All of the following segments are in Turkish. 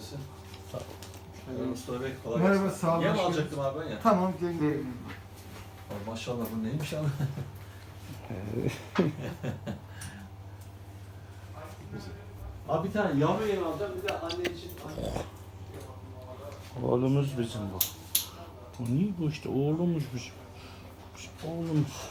Sağ ol. Şöyle Mustafa Bey kolay Merhaba, gelsin. sağ olun. Yem alacaktım abi ben ya. Tamam gel. Abi maşallah bu neymiş abi? abi bir tane yavru yem alacağım bir de anne için. Oğlumuz bizim bu. Bu niye bu işte oğlumuz bizim. Bizim Oğlumuz.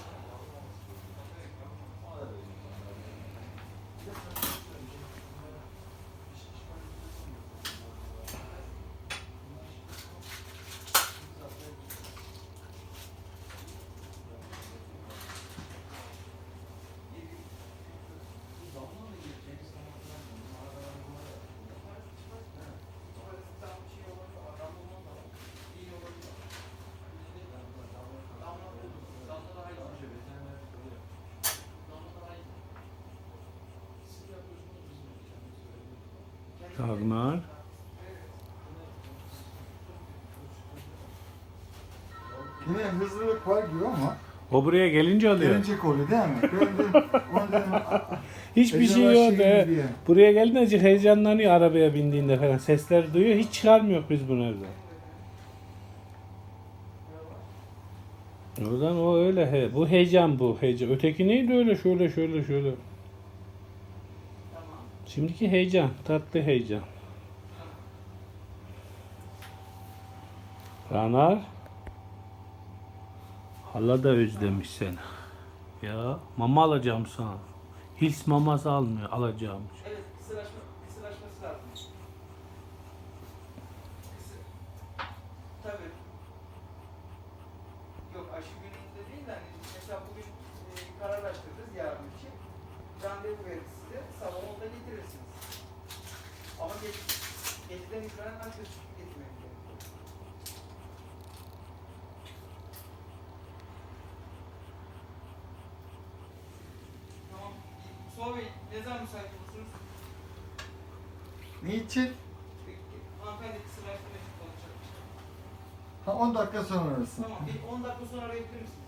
Ragnar. Yine hızlılık var gibi ama O buraya gelince alıyor. gelecek oluyor değil mi? Ben de onu dedim. Hiçbir acaba şey yok. şey he. mi diye. Buraya gelince heyecanlanıyor arabaya bindiğinde falan. Sesler duyuyor. Hiç çıkarmıyor biz bunu evden. Oradan o öyle he. Bu heyecan bu heyecan. Öteki neydi öyle şöyle şöyle şöyle. Şimdiki heyecan. Tatlı heyecan. Ranar. Hala da özlemiş seni. Ya mama alacağım sana. Hils maması almıyor. Alacağım. Tamam. Mustafa Bey ne zaman müsait olursunuz? Niçin? Hanımefendi kısırlaştırma için konuşacakmış. Ha 10 dakika sonra arasın. Tamam, bir 10 dakika sonra arayabilir misiniz?